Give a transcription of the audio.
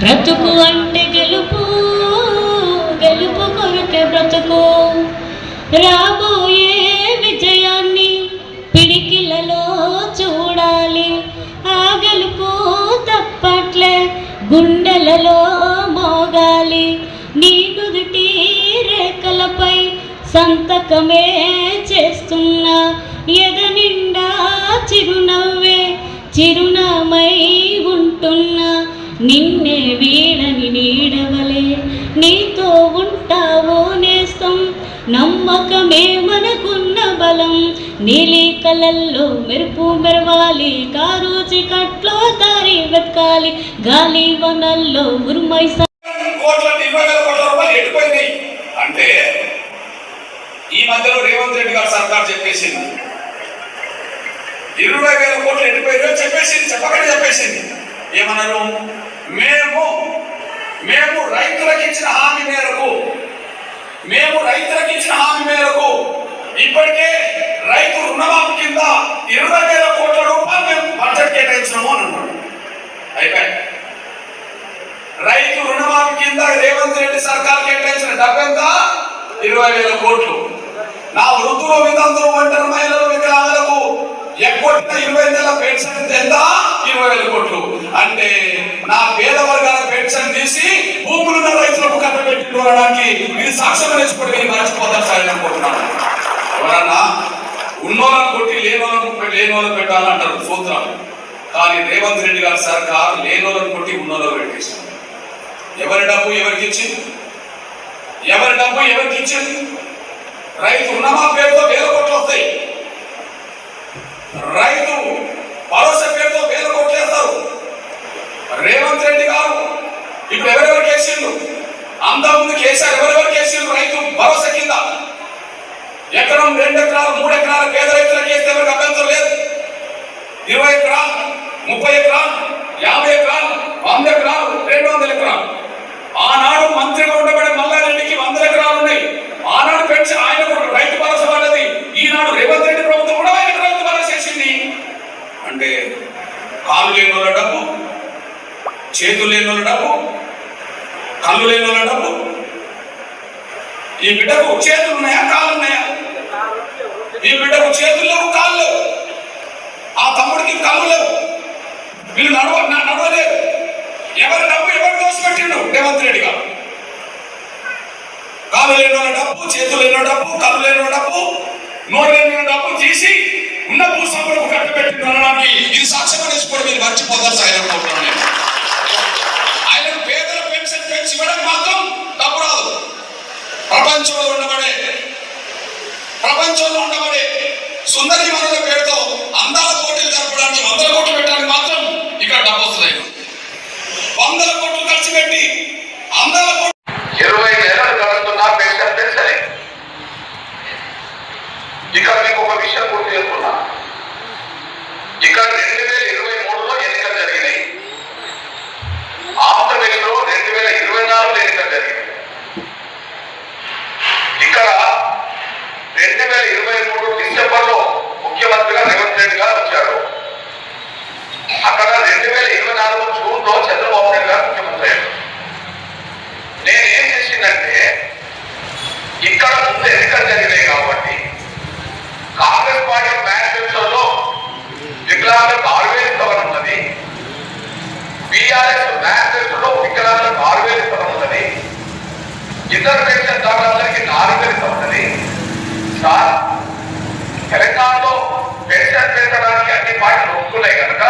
బ్రతుకు అంటే గెలుపు గెలుపు కొరకే బ్రతుకు. రాబోయే విజయాన్ని పిడికిలలో చూడాలి. ఆ గెలుపు తప్పట్లే గుండెలలో మోగాలి. నీ నుదుటి రేఖలపై సంతకమే చేస్తున్నా ఎద నిండా చిరునవ్వే చిరునామై ఉంటున్నా నిన్నే వీడని నీడవలే. నీతో ఉంటావో నేస్తం నమ్మకమే మనకున్న బలం. నీలి కలల్లో మెరుపు మెరవాలి కారు కట్లో దారి వెతకాలి. గాలి వనల్లో ఉరుమై సా- కోట్ల ఇరవై వేల కోట్ల రూపాయలు ఎడిపోయినాయి అంటే ఈ మధ్యలో రేవంత్ రెడ్డి గారు సర్కార్ చెప్పేసింది. ఇరవై వేల కోట్లు ఎండిపోయారో చెప్పేసింది చెప్పకనే చెప్పేసింది. ఏమన్నారు? మేము మేము రైతులకు ఇచ్చిన హామీ మేరకు మేము రైతులకు ఇచ్చిన హామీ మేరకు ఇప్పటికే రైతు రుణమాఫీ కింద ఇరవై వేల కోట్ల రూపాయలు మేము బడ్జెట్ కేటాయించినాము అని అన్నాడు అయిపోయి రైతు రుణమాఫీ కింద రేవంత్ రెడ్డి సర్కార్ కేటాయించిన డబ్బంతా ఇరవై వేల కోట్లు. నా వృద్ధులు వితంతులు ఒంటరి మహిళలు వికలాంగులకు ఎక్కువ ఇరవై నెలల పెన్షన్ ఎంత? ఇరవై వేల కోట్లు. అంటే నా పేద వర్గాల పెన్షన్ తీసి భూములున్న రైతులకు కట్టబెట్టుకోవడానికి మీరు సాక్ష్యం నేర్చుకోవడం మీరు మర్చిపోతారు సార్ అనుకుంటున్నాను. ఎవరన్నా ఉన్నోళ్ళను కొట్టి లేనోళ్ళని పెట్టాలని పెట్టాలంటారు సూత్రం కానీ రేవంత్ రెడ్డి గారి సర్కార్ లేనోళ్ళను కొట్టి ఉన్నోళ్ళని పెట్టేశారు ఎవరి డబ్బు ఎవరికి ఇచ్చింది? ఎవరి డబ్బు ఎవరికి ఇచ్చింది? రైతు రుణమా పేరుతో వేల కోట్లు వస్తాయి రైతు భరోసా పేరుతో వేల కోట్లు వేస్తారు రేవంత్ రెడ్డి గారు ఇప్పుడు ఎవరెవరు కేసిండు అంతకుముందు కేసీఆర్ ఎవరెవరు కేసిండు రైతు భరోసా కింద. ఎకరం రెండు ఎకరాలు మూడు ఎకరాలు పేద రైతులకు వేస్తే ఎవరికి అభ్యంతరం లేదు. ఇరవై ఎకరాలు ముప్పై ఎకరాలు యాభై ఎకరాలు వంద ఎకరాలు రెండు వందల ఎకరాలు. ఆనాడు మంత్రిగా ఉండబడి మల్లారెడ్డికి వందల ఎకరాలు ఉన్నాయి ఆనాడు పెన్షన్ ఆయన కూడా రైతు భరోసా పడ్డది ఈనాడు రేవంత్ రెడ్డి ప్రభుత్వం కూడా ఆయనకు రైతు భరోసా చేసింది అంటే కాలు లేని వాళ్ళ డబ్బు చేతులు లేని వాళ్ళ డబ్బు కళ్ళు లేని వాళ్ళ డబ్బు. ఈ బిడ్డకు చేతులు ఉన్నాయా కాళ్ళు ఉన్నాయా? ఈ బిడ్డకు చేతులు లేవు కాళ్ళు లేవు. ఆ తమ్ముడికి కళ్ళు లేవు. వీళ్ళు నడవ నా- నడవలేరు ఎవరి డబ్బు ఎవరు దోసిపెట్టిండు? రేవంత్ రెడ్డి గారు. కాలు లేని వాళ్ళ డబ్బు చేతులు లేని డబ్బు కళ్ళు లేని డబ్బు. నోరు డబ్బు తీసి ఉన్న భూస్వాములకు కట్టబెట్టిండు అనడానికి ఇది సాక్ష్యం అనేసి మీరు మర్చిపోతారు సార్ అనుకుంటున్నాను నేను ఆయన పేదల పెన్షన్ పెంచి ఇవ్వడం మాత్రం తప్పు రాదు. ప్రపంచంలో ఉండబడే ప్రపంచంలో ఉండబడే సుందరి మనుల పేరుతో అందాల కోట్లు జరపడానికి వందల కోట్లు పెట్టడానికి మాత్రం ఇక్కడ డబ్బు వస్తుంది వందల కోట్లు ఖర్చు పెట్టి అందాల కోట్లు ఇరవై నెలలు గడుస్తున్నా పెన్షన్ పెంచలే ఇక్కడ మీకు ఒక విషయం గుర్తు చేస్తున్నా ఇక్కడ రెండు వేల ఇరవై మూడులో ఎన్నికలు జరిగినాయి ఆంధ్రప్రదేశ్లో రెండు వేల ఇరవై నాలుగులో ఎన్నికలు జరిగినాయి ఇక్కడ రెండు వేల ఇరవై మూడు డిసెంబర్లో ముఖ్యమంత్రిగా రేవంత్ రెడ్డి గారు వచ్చారు అక్కడ రెండు వేల ఇరవై నాలుగు చంద్రబాబు నాయుడు గారు ముఖ్యమంత్రి నేను ఏం చేసిందంటే ఇక్కడ ముందు ఎన్నికలు జరిగినాయి కాబట్టి కాంగ్రెస్ పార్టీ మేనిఫెస్టోలో వికలాంగులకు ఆరు వేలు ఇస్తామని ఉన్నది బీఆర్ఎస్ మేనిఫెస్టోలో వికలాంగులకు ఆరు వేలు ఇస్తామని ఉన్నది ఇతర పెన్షన్ దారులందరికీ నాలుగు వేలు ఇస్తామన్నది సార్ తెలంగాణలో పెన్షన్ పెంచడానికి అన్ని పార్టీలు ఒప్పుకున్నాయి కనుక